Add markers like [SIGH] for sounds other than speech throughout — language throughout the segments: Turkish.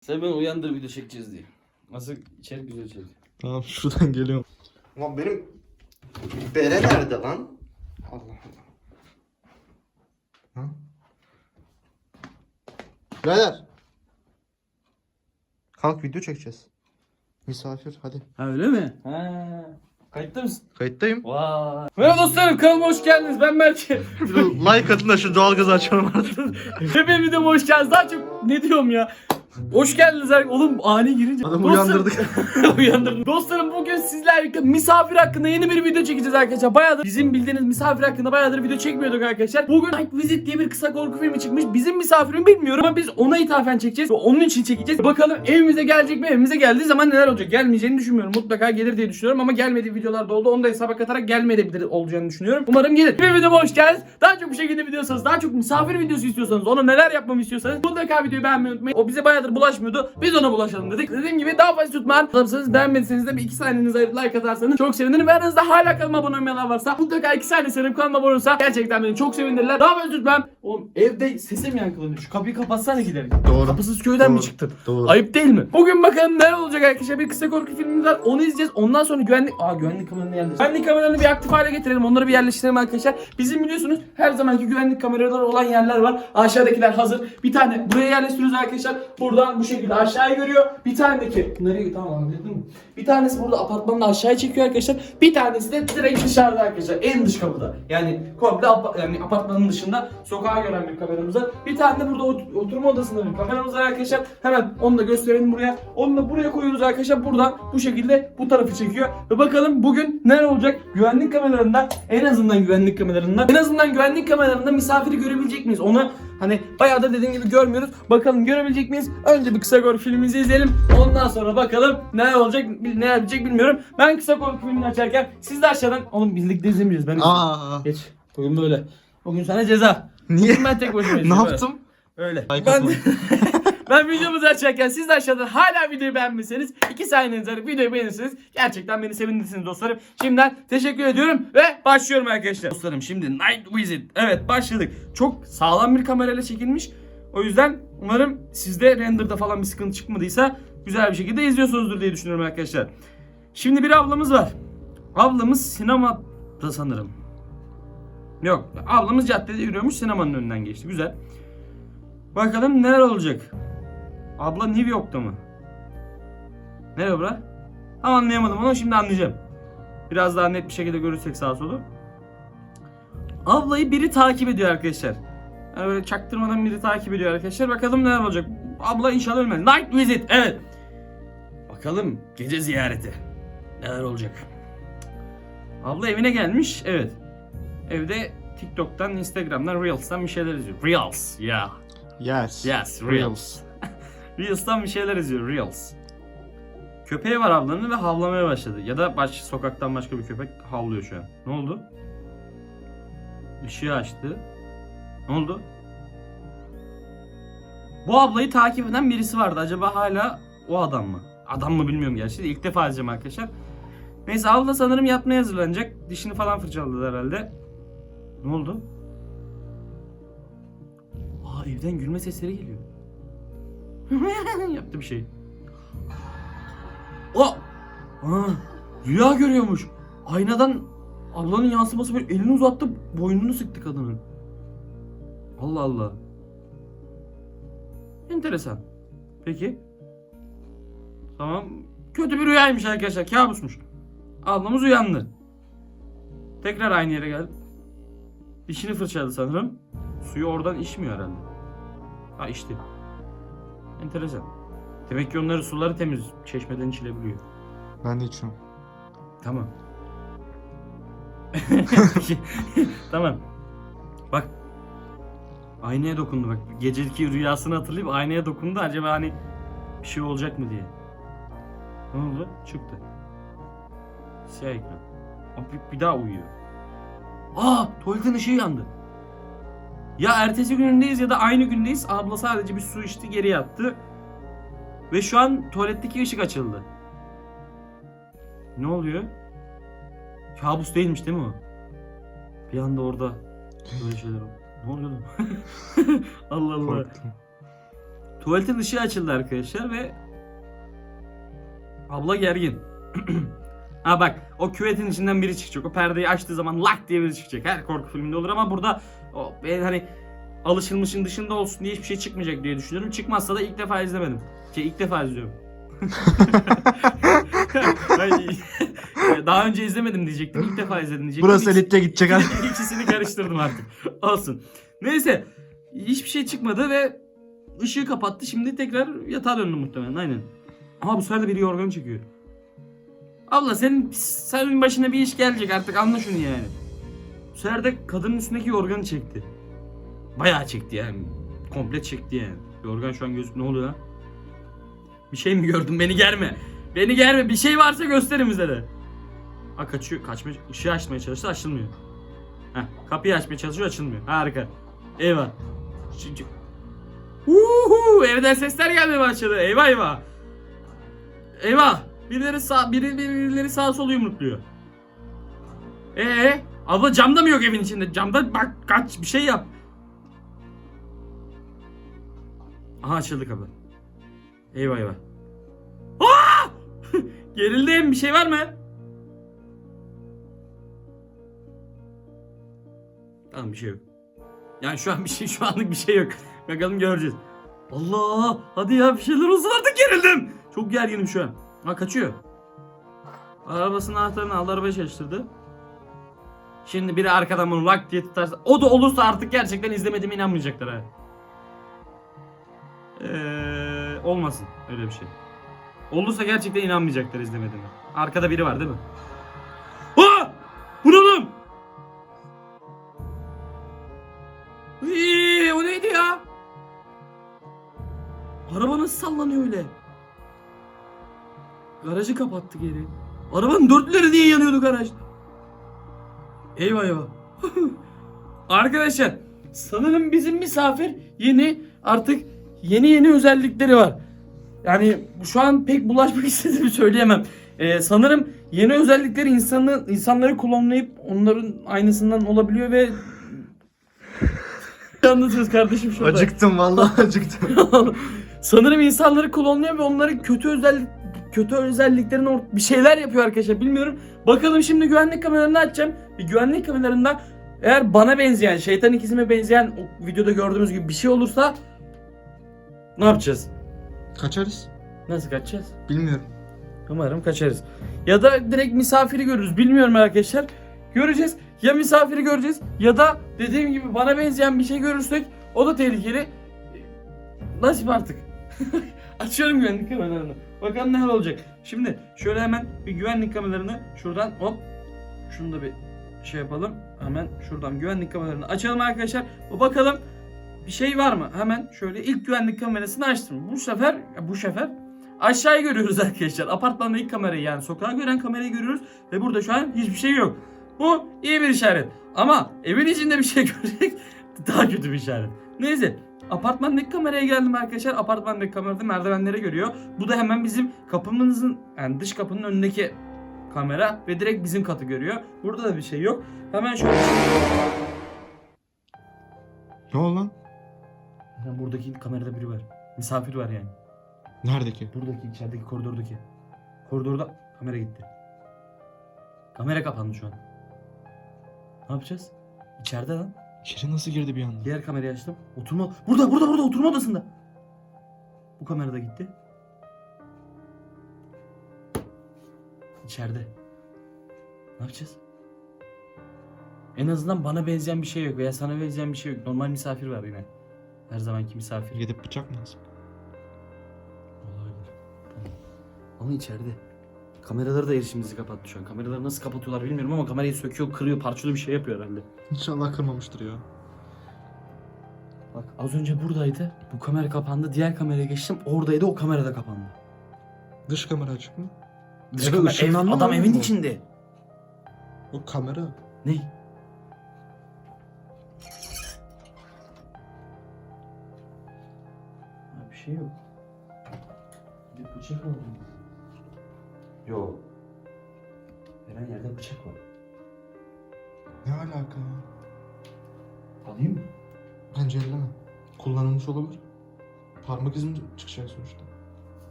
Sen beni uyandır video çekeceğiz diye. Nasıl içerik güzel içerik. Tamam şuradan geliyorum. Lan benim bere nerede lan? Allah Allah. Ha? Beyler. Kalk video çekeceğiz. Misafir hadi. Ha öyle mi? Ha. Kayıtta mısın? Kayıttayım. Vay. Merhaba dostlarım kanalıma hoş geldiniz. Ben Berke. like atın da şu doğalgazı açalım artık. Benim videoma hoş geldiniz. Daha çok ne diyorum ya? Hoş geldiniz. her- Oğlum ani girince. Adamı Dostlarım- uyandırdık. [LAUGHS] Uyandırdım. Dostlarım bugün sizlerle misafir hakkında yeni bir video çekeceğiz arkadaşlar. Bayağıdır bizim bildiğiniz misafir hakkında bayağıdır video çekmiyorduk arkadaşlar. Bugün Night Visit diye bir kısa korku filmi çıkmış. Bizim misafirim bilmiyorum ama biz ona ithafen çekeceğiz. Ve onun için çekeceğiz. Bakalım evimize gelecek mi? Evimize geldiği zaman neler olacak? Gelmeyeceğini düşünmüyorum. Mutlaka gelir diye düşünüyorum ama gelmediği videolar da oldu. Onu da hesaba katarak gelmeyebilir olacağını düşünüyorum. Umarım gelir. Bir videoma hoş geldiniz. Daha çok bu şekilde videosanız, daha çok misafir videosu istiyorsanız, ona neler yapmamı istiyorsanız mutlaka videoyu beğenmeyi unutmayın. O bize bayağıdır bulaşmıyordu. Biz ona bulaşalım dedik. Dediğim gibi daha fazla tutmayın. Alırsanız beğenmediyseniz de bir iki saniyenizi ayırıp like atarsanız çok sevinirim. Ve aranızda hala kanalıma abone olmayanlar varsa mutlaka iki saniye sanırım kanalıma abone olursa gerçekten beni çok sevinirler. Daha fazla tutmayın. Oğlum evde sesim yankılanıyor. Şu kapıyı kapatsana gidelim. Doğru. Kapısız köyden mi Doğru. çıktın? Doğru. Ayıp değil mi? Bugün bakalım neler olacak arkadaşlar. Bir kısa korku filmimiz var. Onu izleyeceğiz. Ondan sonra güvenlik... Aa güvenlik kameralarını yerleştirelim. Güvenlik kameralarını bir aktif hale getirelim. Onları bir yerleştirelim arkadaşlar. Bizim biliyorsunuz her zamanki güvenlik kameraları olan yerler var. Aşağıdakiler hazır. Bir tane buraya yerleştiriyoruz arkadaşlar. Buradan bu şekilde aşağıya görüyor. Bir tanedeki... Nereye? Tamam anladın mı? Bir tanesi burada apartmanın aşağıya çekiyor arkadaşlar. Bir tanesi de direkt dışarıda arkadaşlar. En dış kapıda. Yani komple yani apartmanın dışında sokağa gören bir kameramız var. Bir tane de burada ot- oturma odasında bir kameramız var arkadaşlar. Hemen onu da gösterelim buraya. Onu da buraya koyuyoruz arkadaşlar. Buradan bu şekilde bu tarafı çekiyor. Ve bakalım bugün neler olacak? Güvenlik kameralarında en azından güvenlik kameralarında en azından güvenlik kameralarında misafiri görebilecek miyiz? Onu hani bayağı da dediğim gibi görmüyoruz. Bakalım görebilecek miyiz? Önce bir kısa korku filmimizi izleyelim. Ondan sonra bakalım neler olacak, neler bitecek bilmiyorum. Ben kısa korku filmini açarken siz de aşağıdan oğlum birlikte izlemeyeceğiz. Ben. Aa. Geç. Bugün böyle. Bugün sana ceza. Niye? Ben tek başıma [LAUGHS] ne yaptım? Öyle. Ben, [LAUGHS] ben videomuzu açarken siz de aşağıdan hala videoyu beğenmişseniz iki saniyenizi ayırıp videoyu beğenirseniz gerçekten beni sevindirirsiniz dostlarım. Şimdiden teşekkür ediyorum ve başlıyorum arkadaşlar. Dostlarım şimdi Night Visit. Evet başladık. Çok sağlam bir kamerayla çekilmiş. O yüzden umarım sizde renderda falan bir sıkıntı çıkmadıysa güzel bir şekilde izliyorsunuzdur diye düşünüyorum arkadaşlar. Şimdi bir ablamız var. Ablamız sinemada sanırım. Yok ablamız caddede yürüyormuş sinemanın önünden geçti. Güzel. Bakalım neler olacak. Abla New York'ta mı? Nereye bura? Tam anlayamadım onu şimdi anlayacağım. Biraz daha net bir şekilde görürsek sağa solu. Ablayı biri takip ediyor arkadaşlar. Yani böyle çaktırmadan biri takip ediyor arkadaşlar. Bakalım neler olacak. Abla inşallah ölmez. Night Visit evet. Bakalım gece ziyareti. Neler olacak. Abla evine gelmiş. Evet. Evde TikTok'tan, Instagram'dan, Reels'tan bir şeyler izliyor. Reels. Ya. Yes. Yes, Reels. [LAUGHS] Reels'tan bir şeyler izliyor. Reels. Köpeği var ablanın ve havlamaya başladı. Ya da baş, sokaktan başka bir köpek havlıyor şu an. Ne oldu? Işığı açtı. Ne oldu? Bu ablayı takip eden birisi vardı. Acaba hala o adam mı? Adam mı bilmiyorum gerçi de ilk defa izleyeceğim arkadaşlar. Neyse abla sanırım yatmaya hazırlanacak. Dişini falan fırçaladı herhalde. Ne oldu? Aa evden gülme sesleri geliyor. [LAUGHS] Yaptı bir şey. O! Aa, rüya görüyormuş. Aynadan ablanın yansıması böyle elini uzattı boynunu sıktı kadının. Allah Allah. Enteresan. Peki. Tamam. Kötü bir rüyaymış arkadaşlar. Kabusmuş. Ablamız uyandı. Tekrar aynı yere geldi. Dişini fırçaladı sanırım. Suyu oradan içmiyor herhalde. Ha içti. Enteresan. Demek ki onların suları temiz. Çeşmeden içilebiliyor. Ben de içiyorum. Tamam. [LAUGHS] tamam. Bak. Aynaya dokundu bak. Geceki rüyasını hatırlayıp aynaya dokundu. Acaba hani bir şey olacak mı diye. Ne oldu? Çıktı. Siyah ekran. Aa, Bir, bir daha uyuyor. Aa tuvaletin ışığı yandı. Ya ertesi günündeyiz ya da aynı gündeyiz. Abla sadece bir su içti geri yattı. Ve şu an tuvaletteki ışık açıldı. Ne oluyor? Kabus değilmiş değil mi o? Bir anda orada böyle şeyler oldu. Ne oluyor lan? [LAUGHS] Allah Allah. Korktum. Tuvaletin ışığı açıldı arkadaşlar ve abla gergin. [CLEARS THROAT] ha bak o küvetin içinden biri çıkacak. O perdeyi açtığı zaman lak diye biri çıkacak. Her korku filminde olur ama burada o ben hani alışılmışın dışında olsun diye hiçbir şey çıkmayacak diye düşünüyorum. Çıkmazsa da ilk defa izlemedim. Şey ilk defa izliyorum. [LAUGHS] [LAUGHS] Daha önce izlemedim diyecektim. İlk defa izledim diyecektim. Burası elitte gidecek. [LAUGHS] İkisini karıştırdım artık. Olsun. Neyse. Hiçbir şey çıkmadı ve ışığı kapattı. Şimdi tekrar yatağa döndü muhtemelen. Aynen. Ama bu sefer de biri yorganı çekiyor. Abla senin senin başına bir iş gelecek artık anla şunu yani. Bu sefer de kadının üstündeki yorganı çekti. Bayağı çekti yani. Komple çekti yani. Yorgan şu an göz... Ne oluyor lan? Bir şey mi gördün? Beni germe. Beni germe. Bir şey varsa gösterin bize de. Ha kaçıyor. Kaçmaya, ışığı açmaya çalıştı açılmıyor. Heh, kapıyı açmaya çalışıyor açılmıyor. Harika. Eyvah. Çünkü... Uhu, evden sesler gelmeye başladı. Eyvah eyvah. Eyvah. Birileri sağ biri, birileri sağa sola yumrukluyor. Ee, abla camda mı yok evin içinde? Camda bak kaç bir şey yap. Aha açıldı kapı. Eyvah eyvah. Aa! [LAUGHS] Gerildim. Bir şey var mı? Tamam bir şey yok. Yani şu an bir şey şu anlık bir şey yok. Bakalım göreceğiz. Allah! Hadi ya bir şeyler olsun artık gerildim. Çok gerginim şu an. Ha kaçıyor. Arabasının anahtarını aldı arabayı çalıştırdı. Şimdi biri arkadan bunu lak diye tutarsa o da olursa artık gerçekten izlemediğime inanmayacaklar ha. Ee, olmasın öyle bir şey. Olursa gerçekten inanmayacaklar izlemediğime. Arkada biri var değil mi? Ne oğlum? Iiii, o neydi ya? Araba nasıl sallanıyor öyle? Garajı kapattı geri. Arabanın dörtleri niye yanıyordu garajda? Eyvah eyvah. [LAUGHS] Arkadaşlar sanırım bizim misafir yeni artık yeni yeni özellikleri var. Yani şu an pek bulaşmak [LAUGHS] istediğimi söyleyemem. Ee, sanırım yeni özellikleri insanı, insanları klonlayıp onların aynısından olabiliyor ve [LAUGHS] anlatıyoruz kardeşim şurada? Acıktım vallahi acıktım. Sanırım insanları klonluyor ve onların kötü özellik kötü özelliklerine or- bir şeyler yapıyor arkadaşlar bilmiyorum. Bakalım şimdi güvenlik kameralarını açacağım. Bir güvenlik kameralarından eğer bana benzeyen, şeytan ikizime benzeyen o videoda gördüğümüz gibi bir şey olursa ne yapacağız? Kaçarız. Nasıl kaçacağız? Bilmiyorum. Umarım kaçarız. Ya da direkt misafiri görürüz. Bilmiyorum arkadaşlar. Göreceğiz. Ya misafiri göreceğiz ya da dediğim gibi bana benzeyen bir şey görürsek o da tehlikeli. Nasip artık. [LAUGHS] Açıyorum güvenlik kameralarını. Bakalım neler olacak. Şimdi şöyle hemen bir güvenlik kameralarını şuradan hop şunu da bir şey yapalım. Hemen şuradan güvenlik kameralarını açalım arkadaşlar. Bakalım bir şey var mı? Hemen şöyle ilk güvenlik kamerasını açtım. Bu sefer bu sefer aşağıyı görüyoruz [LAUGHS] arkadaşlar. Apartmanda ilk kamerayı yani sokağa gören kamerayı görüyoruz ve burada şu an hiçbir şey yok. Bu iyi bir işaret. Ama evin içinde bir şey [LAUGHS] görecek daha kötü bir işaret. Neyse apartmandaki kameraya geldim arkadaşlar. Apartmandaki kamerada merdivenleri görüyor. Bu da hemen bizim kapımızın yani dış kapının önündeki kamera ve direkt bizim katı görüyor. Burada da bir şey yok. Hemen şöyle Ne oldu lan? Ha, buradaki kamerada biri var. Misafir var yani. Neredeki? Buradaki içerideki koridordaki. Koridorda kamera gitti. Kamera kapandı şu an. Ne yapacağız? İçeride lan. İçeri nasıl girdi bir anda? Diğer kamerayı açtım. Oturma. Burada burada burada oturma odasında. Bu kamera da gitti. İçeride. Ne yapacağız? En azından bana benzeyen bir şey yok veya sana benzeyen bir şey yok. Normal misafir var yine. Her zamanki misafir. Gidip bıçak mı lazım? Olabilir. Tamam. Ama içeride. Kameraları da erişimimizi kapattı şu an. Kameraları nasıl kapatıyorlar bilmiyorum ama kamerayı söküyor, kırıyor, parçalıyor bir şey yapıyor herhalde. İnşallah kırmamıştır ya. Bak az önce buradaydı. Bu kamera kapandı. Diğer kameraya geçtim. Oradaydı. O kamera da kapandı. Dış kamera açık mı? Dış Eve kamera- ev- adam mı evin bu? içinde. O kamera. Ne? Ha, bir şey yok. Bir bıçak oldu. Yok. Eren yerde bıçak var. Ne alaka ya? Alayım mı? Bence elleme. Kullanılmış olabilir. Parmak izim çıkacak sonuçta.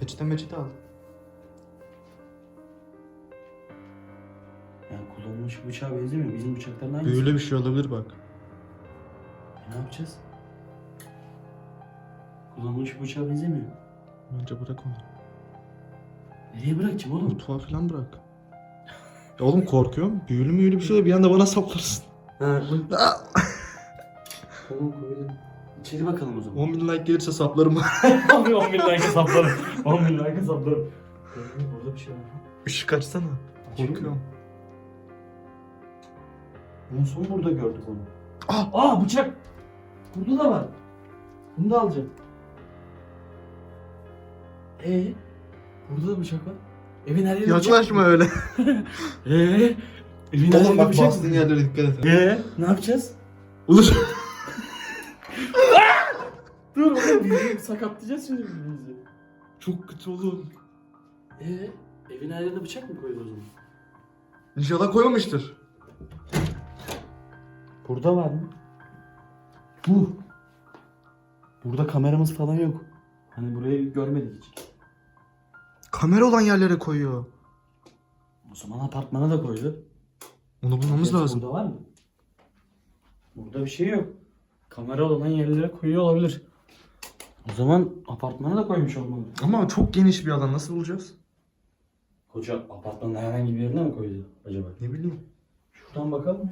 Peçete meçete al. Yani kullanılmış bıçağa benzemiyor. Bizim bıçakların aynısı. Böyle bir şey olabilir bak. E, ne yapacağız? Kullanılmış bıçağa benzemiyor. Bence bırak onu. Nereye bırakacağım oğlum? Mutfağa falan bırak. Ya oğlum korkuyorum. Büyülü müyülü bir şey oluyor. Bir anda bana saplarsın. Ha, tamam koydum. İçeri bakalım o zaman. 10 bin like gelirse saplarım. [LAUGHS] Abi 10 bin like saplarım. 10 bin like saplarım. Burada bir şey var. Işık açsana. Korkuyorum. En son burada gördük onu. Ah! Aa bıçak. Burada da var. Bunu da alacağım. Ee, burada da bıçak var. Evin her yerinde Yaklaşma öyle. bıçak. [LAUGHS] Ee, evin her Oğlum yerinde bak bıçak. bastığın yerlere dikkat et. Ee, ne yapacağız? Olur. [LAUGHS] Dur oğlum bizi sakatlayacağız şimdi birbirimizi. Çok kötü oğlum. Ee, evin her yerine bıçak mı koyuyoruz o zaman? İnşallah koymamıştır. Burada var mı? Bu. Burada kameramız falan yok. Hani burayı görmedik hiç. Kamera olan yerlere koyuyor. O zaman apartmana da koydu. Onu bulmamız Gerçi lazım. Burada var mı? Burada bir şey yok. Kamera olan yerlere koyuyor olabilir. O zaman apartmana da koymuş olmalı. Ama çok geniş bir alan. Nasıl bulacağız? Koca apartmanın herhangi bir yerine mi koydu acaba? Ne bileyim. Şuradan bakalım.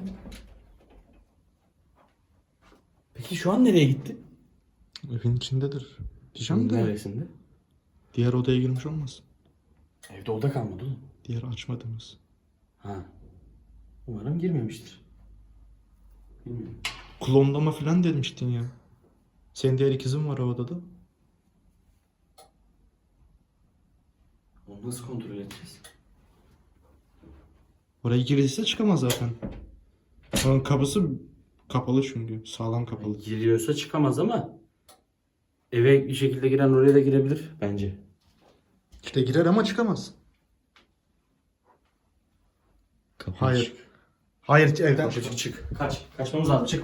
Peki şu an nereye gitti? Evin içindedir. De. Neresinde? Diğer odaya girmiş olmasın. Evde oda kalmadı oğlum. Diğer açmadığımız. Ha. Umarım girmemiştir. Bilmiyorum. Klonlama falan demiştin ya. Senin diğer ikizin var o odada. Onu nasıl kontrol edeceğiz? Oraya girdiyse çıkamaz zaten. Onun kapısı kapalı çünkü. Sağlam kapalı. Giriyorsa çıkamaz ama eve bir şekilde giren oraya da girebilir bence. İşte girer ama çıkamaz. Kapı Hayır. Çık. Hayır evden çık çık. Kaç. Kaçmamız lazım. Çık.